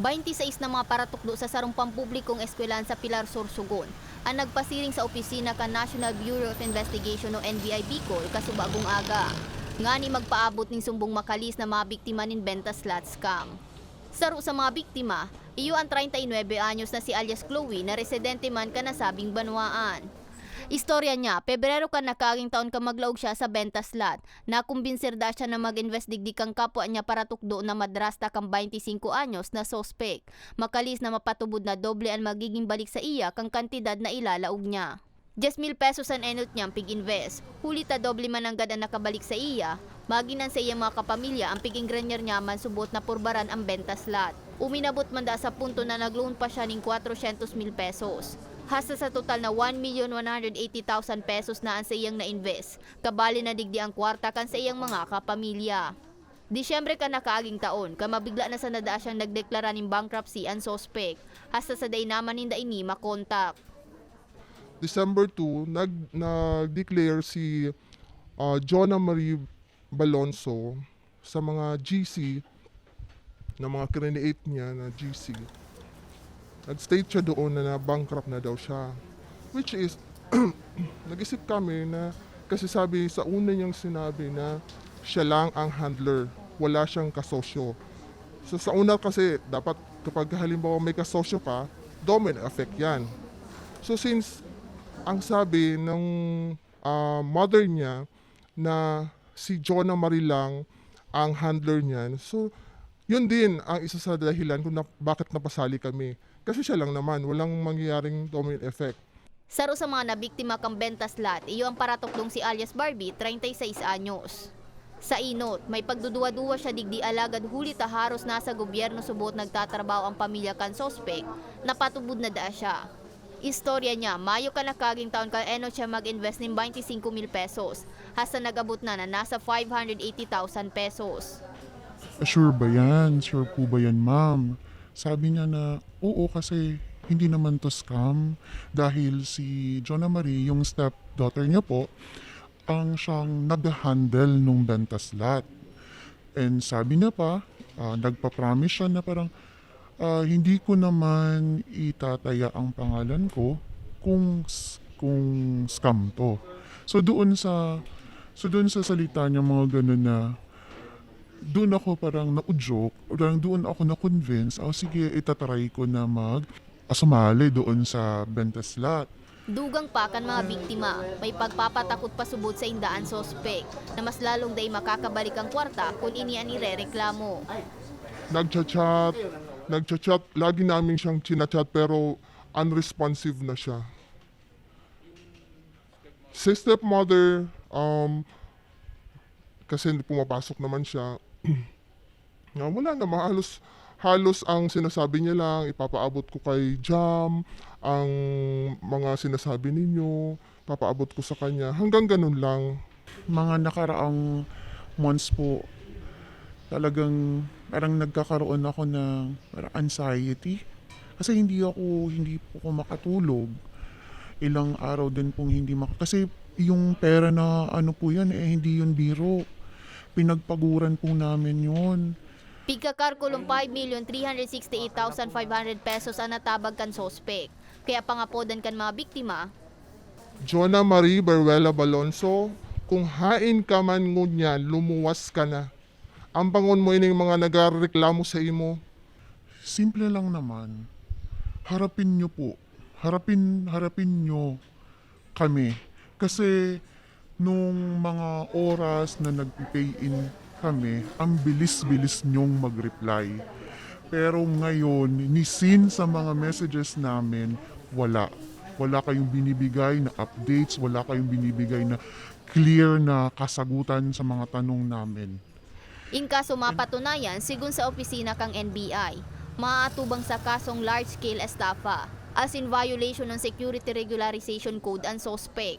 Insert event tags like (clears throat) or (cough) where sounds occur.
26 na mga paratukdo sa sarong pampublikong eskwelahan sa Pilar Sorsogon ang nagpasiring sa opisina ka National Bureau of Investigation o NBI Bicol kasubagong aga. Nga ni magpaabot ning sumbong makalis na mga biktima nin benta slot scam. Saro sa mga biktima, iyo ang 39 anyos na si alias Chloe na residente man ka nasabing banwaan. Istorya niya, Pebrero ka nakaging taon ka maglaog siya sa benta slot. Nakumbinsir da siya na mag-invest digdi kang kapwa niya para tukdo na madrasta kang 25 anyos na sospek. Makalis na mapatubod na doble ang magiging balik sa iya kang kantidad na ilalaog niya. 10,000 pesos ang enot niyang pig-invest. Huli ta doble man ang gada nakabalik sa iya. Maginan sa iya mga kapamilya ang piging granyer niya man subot na purbaran ang benta slot. Uminabot man da sa punto na nagloan pa siya ning 400,000 pesos. Hasta sa total na 1,180,000 pesos na ang sa iyang na-invest. Kabali na digdi ang kwarta kan sa iyang mga kapamilya. Disyembre ka nakaaging taon, ka mabigla na sa nadaa siyang nagdeklara ng bankruptcy ang suspect. Hasta sa day naman ninda ini makontak. December 2, nag, nag-declare si uh, Jonah Marie Balonso sa mga GC na mga create niya na GC. Nag-state siya doon na, na bankrupt na daw siya. Which is, (clears throat) nag-isip kami na kasi sabi sa una niyang sinabi na siya lang ang handler, wala siyang kasosyo. So sa una kasi dapat kapag halimbawa may kasosyo ka, domin effect yan. So since ang sabi ng ah, mother niya na si Jonah Marilang ang handler niyan. So, yun din ang isa sa dahilan kung na, bakit napasali kami. Kasi siya lang naman, walang mangyayaring domino effect. Sa mga nabiktima kang benta slot, iyo ang paratokdong si alias Barbie, 36 anyos. Sa inot, may pagduduwa-duwa siya digdi alagad huli taharos nasa gobyerno subot nagtatrabaho ang pamilya kan sospek, napatubod na da siya. Istorya niya, Mayo ka nakaging taon ka eno siya mag-invest ng 25 mil pesos, hasta nagabot na na nasa 580,000 pesos. Sure ba yan? Sure po ba yan, ma'am? Sabi niya na, oo kasi hindi naman to scam dahil si Jonah Marie, yung stepdaughter niya po, ang siyang nag-handle nung benta slot. And sabi niya pa, ah, nagpa-promise siya na parang, ah, hindi ko naman itataya ang pangalan ko kung kung scam to. So doon sa so doon sa salita niya mga ganun na doon ako parang na-joke, parang doon ako na-convince, oh sige, itatry ko na mag ah, sumali doon sa benta slot. Dugang pa kan mga biktima, may pagpapatakot pa subot sa indaan sospek na mas lalong day makakabalik ang kwarta kung inian irereklamo. Nagchat-chat, nagchat-chat, lagi namin siyang chinachat pero unresponsive na siya. Si stepmother, um, kasi pumapasok naman siya, (clears throat) nga, wala naman, halos, halos ang sinasabi niya lang, ipapaabot ko kay Jam, ang mga sinasabi ninyo, papaabot ko sa kanya, hanggang ganun lang. Mga nakaraang months po, talagang parang nagkakaroon ako ng parang anxiety. Kasi hindi ako, hindi po ako makatulog. Ilang araw din pong hindi mak... Kasi yung pera na ano po yan, eh hindi yun biro. Pinagpaguran po namin yun. Pigkakarkulong 5,368,500 pesos ang natabag kan sospek. Kaya pangapodan kan mga biktima, Jonah Marie Beruela Balonso, kung hain ka man ngunya, lumuwas ka na. Ang bangon mo ining mga nagareklamo sa imo. Simple lang naman. Harapin nyo po. Harapin, harapin nyo kami. Kasi nung mga oras na nag-pay in kami, ang bilis-bilis nyong mag-reply. Pero ngayon, nisin sa mga messages namin, wala. Wala kayong binibigay na updates, wala kayong binibigay na clear na kasagutan sa mga tanong namin. in kaso mapatunayan sigun sa opisina kang NBI, maaatubang sa kasong large-scale estafa as in violation ng Security Regularization Code ang sospek.